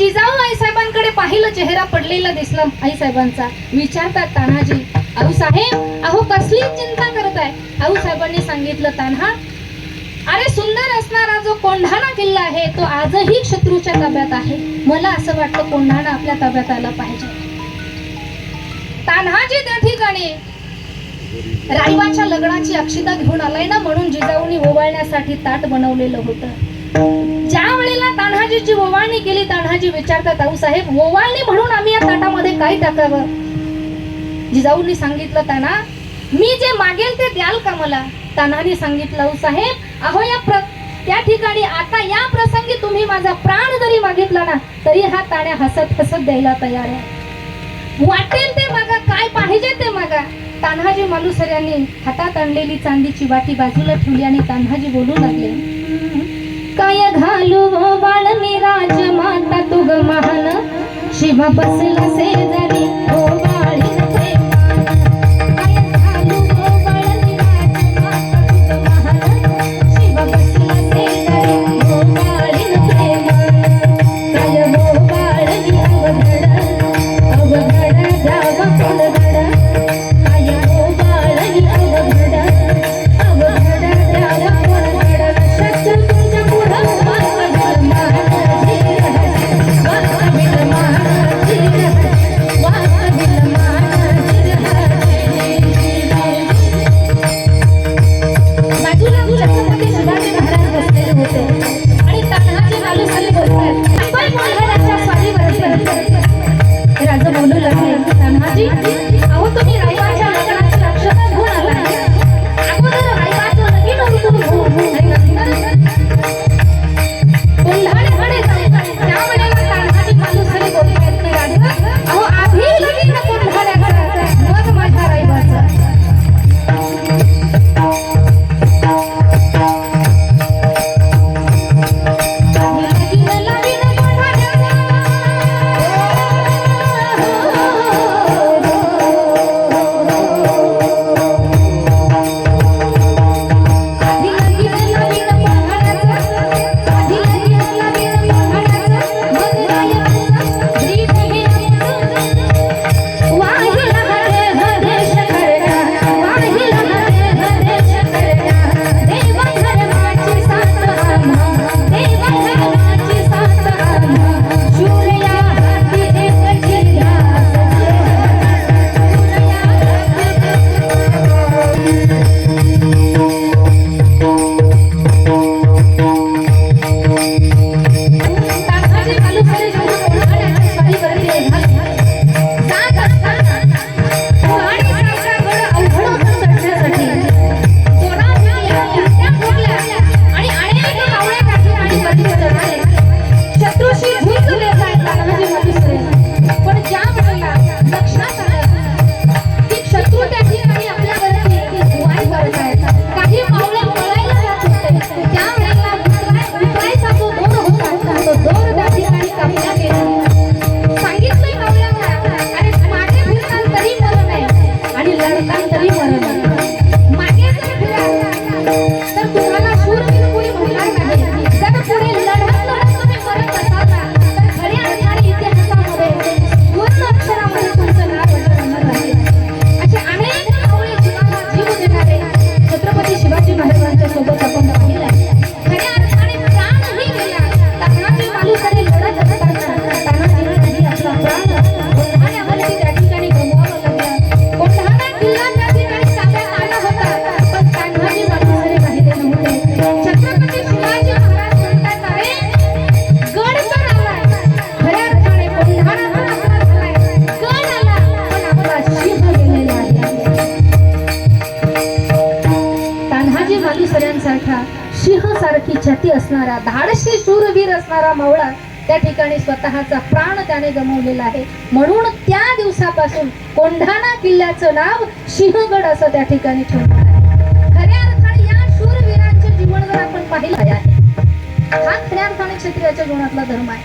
जिजाऊ आईसाहेबांकडे पाहिलं चेहरा पडलेला दिसला आईसाहेबांचा. विचारतात तान्हाजी आऊ साहेब अहो कसली चिंता करत आहे? आऊ साहेबांनी सांगितलं तान्हा अरे सुंदर असणारा जो कोंढाणा किल्ला आहे तो आजही शत्रूच्या ताब्यात आहे. मला असं वाटतं कोंढाणा आपल्या ताब्यात आला पाहिजे. तान्हाजी त्या ठिकाणी राईबाच्या लग्नाची अक्षिता घेऊन आलाय ना म्हणून जिजाऊनी ओवाळण्यासाठी ताट बनवलेलं होतं. ज्या वेळेला तान्हाजीची ओवाळणी केली तान्हाजी विचारतात आऊ साहेब ओवाळणी म्हणून आम्ही या ताटामध्ये काय टाकावं? जिजाऊंनी सांगितलं ताना मी जे मागेल ते द्याल का मला? तान्हाने सांगितलं आऊ साहेब अहो या प्र त्या ठिकाणी आता या प्रसंगी तुम्ही माझा प्राण जरी मागितला ना तरी हा ताण्या हसत हसत द्यायला तयार आहे. वाटेल ते मागा काय पाहिजे ते मागा? तान्हाजी मालुसऱ्यांनी हातात आणलेली चांदीची वाटी बाजूला ठेवली आणि तान्हाजी बोलू लागले. काय घालू? बाळ मी राजमाता तुग ग महान. शिव बसला शेजारी. सारखी असणारा धाडशी शूरवीर असणारा मावळा त्या ठिकाणी स्वतःचा प्राण त्याने गमावलेला आहे. म्हणून त्या दिवसापासून कोंढाणा किल्ल्याचं नाव सिंहगड असं त्या ठिकाणी ठेवणार आहे खऱ्या अर्थाने या शूरवीरांचे जीवन जर आपण पाहिलं आहे. हा खऱ्या अर्थाने क्षत्रियाच्या जीवनातला धर्म आहे.